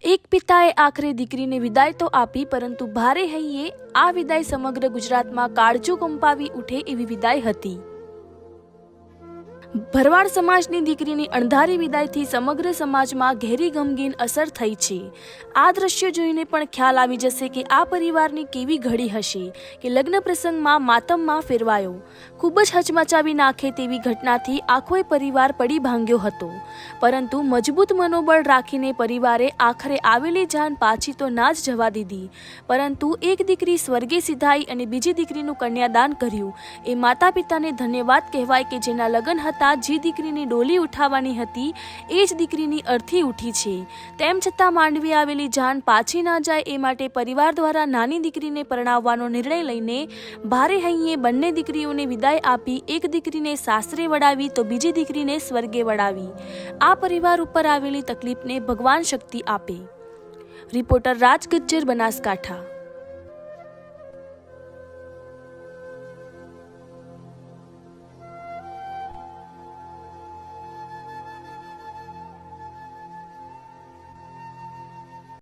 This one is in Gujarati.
એક પિતાએ આખરે દીકરીને વિદાય તો આપી, પરંતુ ભારે હૈયે આ વિદાય સમગ્ર ગુજરાતમાં કાળજું કંપાવી ઉઠે એવી વિદાય હતી. ભરવાડ સમાજની દીકરીની અણધારી વિદાયથી સમગ્ર સમાજમાં ઘેરી ગમગીન અસર થઈ છે. આ દ્રશ્ય જોઈને પણ ખ્યાલ આવી જશે કે આ પરિવારની કેવી ઘડી હશે, કે લગ્ન પ્રસંગમાં માતમમાં ફેરવાયો. ખૂબ જ હચમચાવી નાખે તેવી ઘટનાથી આખોય પરિવાર પડી ભાંગ્યો હતો. પરંતુ મજબૂત મનોબળ રાખીને પરિવારે આખરે આવેલી જાન પાછી તો ના જ જવા દીધી. પરંતુ એક દીકરી સ્વર્ગે સિધાઈ અને બીજી દીકરીનું કન્યાદાન કર્યું. એ માતા પિતાને ધન્યવાદ કહેવાય કે જેના લગ્ન હતા જે દીકરીની ડોલી ઉઠાવવાની હતી, એ જ દીકરીની અર્થી ઉઠી છે. તેમ છતાં માંડવી આવેલી જાન પાછી ના જાય એ માટે પરિવાર દ્વારા નાની દીકરીને પરણાવવાનો નિર્ણય લઈને ભારે હૈયે બંને દીકરીઓને વિદાય આપી એક દીકરીને સાસરે વડાવી તો બીજી દીકરીને સ્વર્ગે વડાવી આ પરિવાર ઉપર આવેલી તકલીફને ભગવાન શક્તિ આપે. રિપોર્ટર રાજ ગજ્જર બનાસકાંઠા.